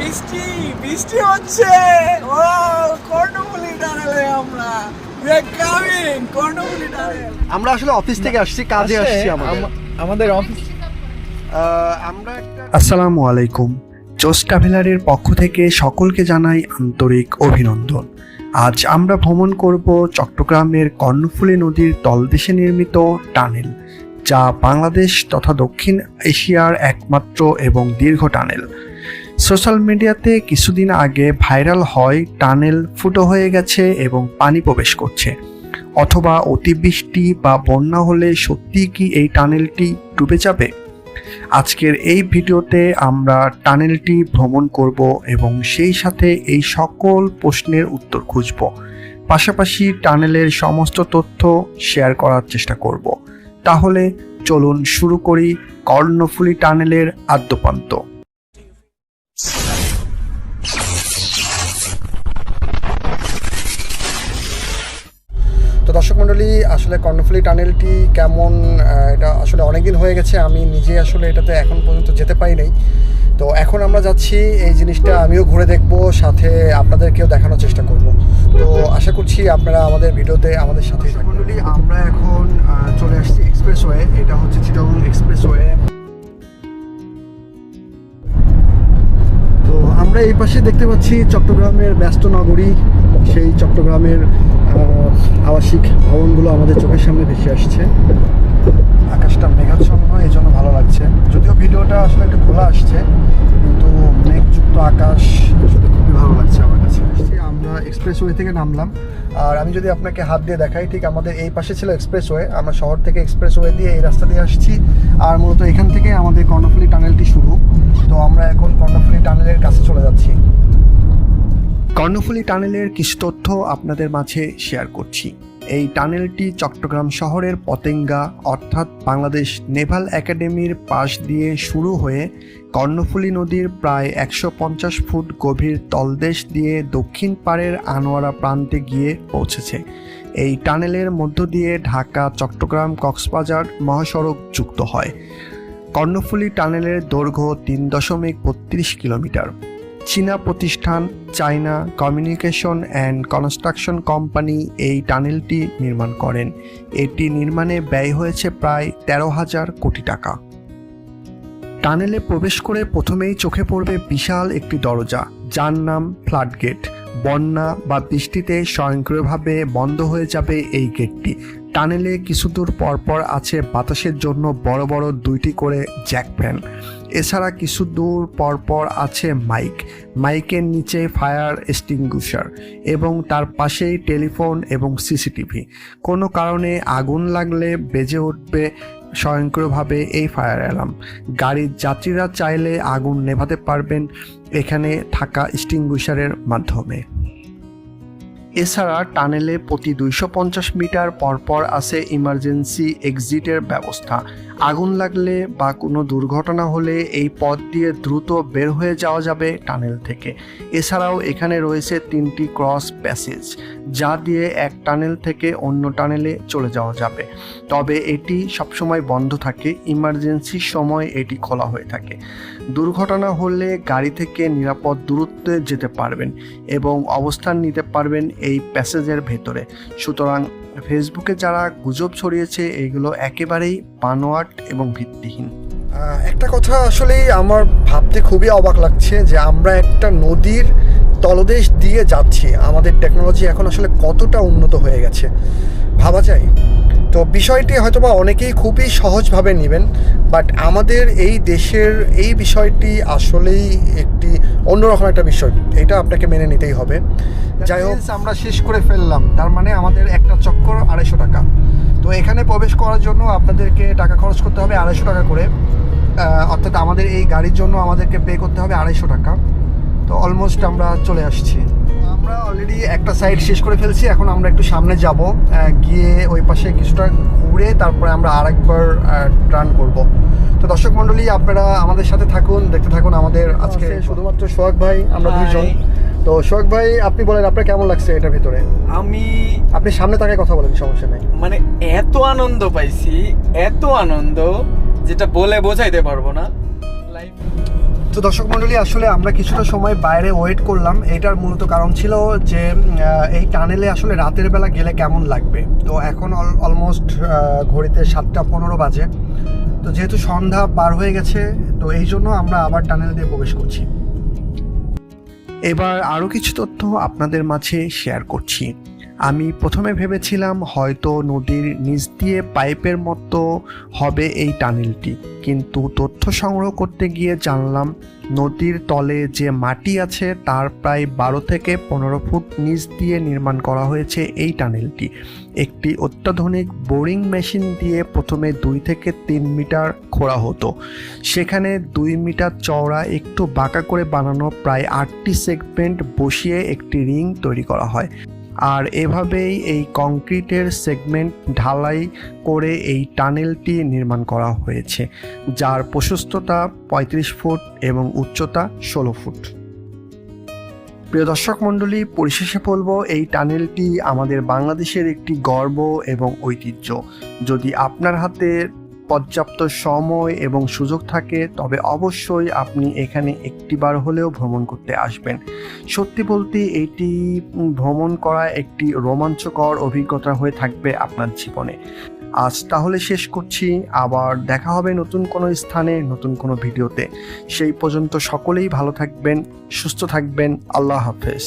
বৃষ্টি বৃষ্টি হচ্ছে। ও কর্ণফুলি টানেলে আমরা। আসলে অফিস থেকে আসছি কাজে আসছি আমাদের। আমাদের অফিস আমরা আসসালামু আলাইকুম। জোস ট্রাভেলারের পক্ষ থেকে সকলকে জানাই আন্তরিক অভিনন্দন। আজ আমরা ভ্রমণ করব চট্টগ্রামের কর্ণফুলী নদীর তলদেশে নির্মিত টানেল যা বাংলাদেশ তথা দক্ষিণ এশিয়ার একমাত্র এবং দীর্ঘ টানেল। সোশ্যাল মিডিয়াতে কিছুদিন আগে ভাইরাল হয় টানেল ফুটো হয়ে গেছে এবং পানি প্রবেশ করছে। অথবা অতিবৃষ্টি বা বন্যা হলে সত্যি কি এই টানেলটি ডুবে যাবে? আজকের এই ভিডিওতে আমরা টানেলটি ভ্রমণ করব এবং সেই সাথে এই সকল প্রশ্নের উত্তর খুঁজব। পাশাপাশি টানেলের সমস্ত তথ্য শেয়ার করার চেষ্টা করব। তাহলে চলুন শুরু করি কর্ণফুলী টানেলের আদ্যপান্ত। মণ্ডলী আসলে কর্ণফুলী টানেলটি কেমন এটা আসলে অনেক দিন হয়ে গেছে, আমি নিজে আসলে এটাতে এখন পর্যন্ত যেতে পারি নাই। তো এখন আমরা যাচ্ছি, এই জিনিসটা আমিও ঘুরে দেখব, সাথে আপনাদেরকেও দেখানোর চেষ্টা করব। তো আশা করছি আপনারা আমাদের ভিডিওতে আমাদের সাথে মণ্ডলী আমরা এখন চলে আসছি এক্সপ্রেসওয়ে এটা হচ্ছে চিটং এক্সপ্রেসওয়ে আমরা এই পাশে দেখতে পাচ্ছি চট্টগ্রামের ব্যস্ত নগরী সেই চট্টগ্রামের আবাসিক ভবনগুলো আমাদের চোখের সামনে ভেসে আসছে। আকাশটা মেঘাচ্ছন্ন, এই জন্য ভালো লাগছে। যদিও ভিডিওটা আসলে একটু খোলা আসছে, কিন্তু মেঘযুক্ত আকাশ আসলে খুবই ভালো লাগছে আমার কাছে। আমরা এক্সপ্রেসওয়ে থেকে নামলাম। আর আমি যদি আপনাকে হাত দিয়ে দেখাই, ঠিক আমাদের এই পাশে ছিল এক্সপ্রেসওয়ে আমরা শহর থেকে এক্সপ্রেসওয়ে দিয়ে এই রাস্তা দিয়ে আসছি। আর মূলত এখান থেকে আমাদের কর্ণফুলি টানেলটি শুরু। তো আমরা এখন কর্ণফুলি টানেলের কাছে চলে যাচ্ছি। কর্ণফুলী টানেলের কিছু তথ্য আপনাদের মাঝে শেয়ার করছি। এই টানেলটি চট্টগ্রাম শহরের পতেঙ্গা, অর্থাৎ বাংলাদেশ নেভাল একাডেমির পাশ দিয়ে শুরু হয়ে কর্ণফুলী নদীর প্রায় একশো পঞ্চাশ ফুট গভীর তলদেশ দিয়ে দক্ষিণ পাড়ের আনোয়ারা প্রান্তে গিয়ে পৌঁছেছে। এই টানেলের মধ্য দিয়ে ঢাকা, চট্টগ্রাম, কক্সবাজার মহাসড়ক যুক্ত হয়। কর্ণফুলী টানেলের দৈর্ঘ্য তিন দশমিক বত্রিশ কিলোমিটার। চীনা প্রতিষ্ঠান China communication and construction company এই টানেলটি নির্মাণ করেন। এটি নির্মাণে ব্যয় হয়েছে প্রায় তেরো হাজার কোটি টাকা। টানেলে প্রবেশ করে প্রথমেই চোখে পড়বে বিশাল একটি দরজা, যার নাম ফ্লাডগেট বন্যা বা বৃষ্টিতে স্বয়ংক্রিয়ভাবে বন্ধ হয়ে যাবে এই গেটটি। টানেলে কিছু দূর পরপর আছে বাতাসের জন্য বড় বড় দুইটি করে জ্যাক ফ্যান এছাড়া কিছু দূর পরপর আছে মাইক। মাইকের নিচে ফায়ার এক্সটিংগুশার এবং তার পাশেই টেলিফোন এবং সিসিটিভি। কোনো কারণে আগুন লাগলে বেজে উঠবে স্বয়ংক্রিয়ভাবে এই ফায়ার অ্যালার্ম। গাড়ির যাত্রীরা চাইলে আগুন নেভাতে পারবেন এখানে থাকা এক্সটিংগুশারের মাধ্যমে। এছাড়া টানেলে প্রতি দুইশো পঞ্চাশ মিটার পরপর আছে ইমার্জেন্সি এক্সিটের ব্যবস্থা। আগুন লাগলে বা কোনো দুর্ঘটনা হলে এই পথ দিয়ে দ্রুত বের হয়ে যাওয়া যাবে টানেল থেকে। এছাড়াও এখানে রয়েছে তিনটি ক্রস প্যাসেজ যা দিয়ে এক টানেল থেকে অন্য টানেলে চলে যাওয়া যাবে। তবে এটি সবসময় বন্ধ থাকে ইমার্জেন্সির সময় এটি খোলা হয়ে থাকে। দুর্ঘটনা হলে গাড়ি থেকে নিরাপদ দূরত্বে যেতে পারবেন এবং অবস্থান নিতে পারবেন এই প্যাসেজের ভেতরে। সুতরাং ফেসবুকে যারা গুজব ছড়িয়েছে, এগুলো একেবারেই বানোয়াট এবং ভিত্তিহীন। একটা কথা আসলেই আমার ভাবতে খুবই অবাক লাগছে যে আমরা একটা নদীর তলদেশ দিয়ে যাচ্ছি। আমাদের টেকনোলজি এখন আসলে কতটা উন্নত হয়ে গেছে। ভাবা যায়? তো বিষয়টি হয়তোবা অনেকেই খুবই সহজভাবে নেবেন বাট আমাদের এই দেশের এই বিষয়টি আসলেই একটি অন্যরকম একটা বিষয়। এটা আপনাকে মেনে নিতেই হবে। যাই হোক। আমরা শেষ করে ফেললাম। তার মানে আমাদের একটা চক্কর আড়াইশো টাকা। তো এখানে প্রবেশ করার জন্য আপনাদেরকে টাকা খরচ করতে হবে আড়াইশো টাকা করে। অর্থাৎ আমাদের এই গাড়ির জন্য আমাদেরকে পে করতে হবে আড়াইশো টাকা। তো অলমোস্ট আমরা চলে আসছি। আমরা অলরেডি একটা সাইড শেষ করে ফেলছি এখন আমরা একটু সামনে যাব গিয়ে ওই পাশে কিছুটা ঘুরে তারপরে আমরা আরেকবার টার্ন করব। তো দর্শক মণ্ডলী আপনারা আমাদের সাথে থাকুন দেখতে থাকুন আমাদের আজকে শুধুমাত্র সোহাগ ভাই আমরা Hi. দুইজন। তো সোহাগ ভাই আপনি বলেন আপনার কেমন লাগছে এটার ভিতরে? আমি আপনি সামনে তাকে কথা বলেন সমস্যা নেই। মানে এত আনন্দ পাইছি এত আনন্দ যেটা বলে বোঝাইতে পারব না। তো দর্শক মণ্ডলী, আসলে আমরা কিছুটা সময় বাইরে ওয়েট করলাম। এটার মূলত কারণ ছিল যে এই টানেলে আসলে রাতের বেলা গেলে কেমন লাগবে? তো এখন অলমোস্ট ঘড়িতে সাতটা পনেরো বাজে। তো যেহেতু সন্ধ্যা পার হয়ে গেছে, তো এই জন্য আমরা আবার টানেল দিয়ে প্রবেশ করছি। এবার আরও কিছু তথ্য আপনাদের মাঝে শেয়ার করছি। আমি প্রথমে ভেবেছিলাম হয়তো নদীর নিচ দিয়ে পাইপের মতো হবে এই টানেলটি। কিন্তু তথ্য সংগ্রহ করতে গিয়ে জানলাম, নদীর তলে যে মাটি আছে তার প্রায় বারো থেকে পনেরো ফুট নিচ দিয়ে নির্মাণ করা হয়েছে এই টানেলটি। একটি অত্যাধুনিক বোরিং মেশিন দিয়ে প্রথমে দুই থেকে তিন মিটার খোঁড়া হতো। সেখানে দুই মিটার চওড়া একটু বাঁকা করে বানানো প্রায় আটটি সেগমেন্ট বসিয়ে একটি রিং তৈরি করা হয়। আর এভাবেই এই কংক্রিটের সেগমেন্ট ঢালাই করে এই টানেলটি নির্মাণ করা হয়েছে, যার প্রশস্ততা পঁয়ত্রিশ ফুট এবং উচ্চতা ষোলো ফুট। প্রিয় দর্শক মণ্ডলী, পরিশেষে বলব, এই টানেলটি আমাদের বাংলাদেশের একটি গর্ব এবং ঐতিহ্য। যদি আপনার হাতে পর্যাপ্ত সময় এবং সুযোগ থাকে, তবে অবশ্যই আপনি এখানে একটিবার হলেও ভ্রমণ করতে আসবেন। সত্যি বলতে এটি ভ্রমণ করা একটি রোমাঞ্চকর অভিজ্ঞতা হয়ে থাকবে আপনার জীবনে। আজ তাহলে শেষ করছি, আবার দেখা হবে নতুন কোনো স্থানে, নতুন কোনো ভিডিওতে। সেই পর্যন্ত সকলেই ভালো থাকবেন, সুস্থ থাকবেন, আল্লাহ হাফেজ।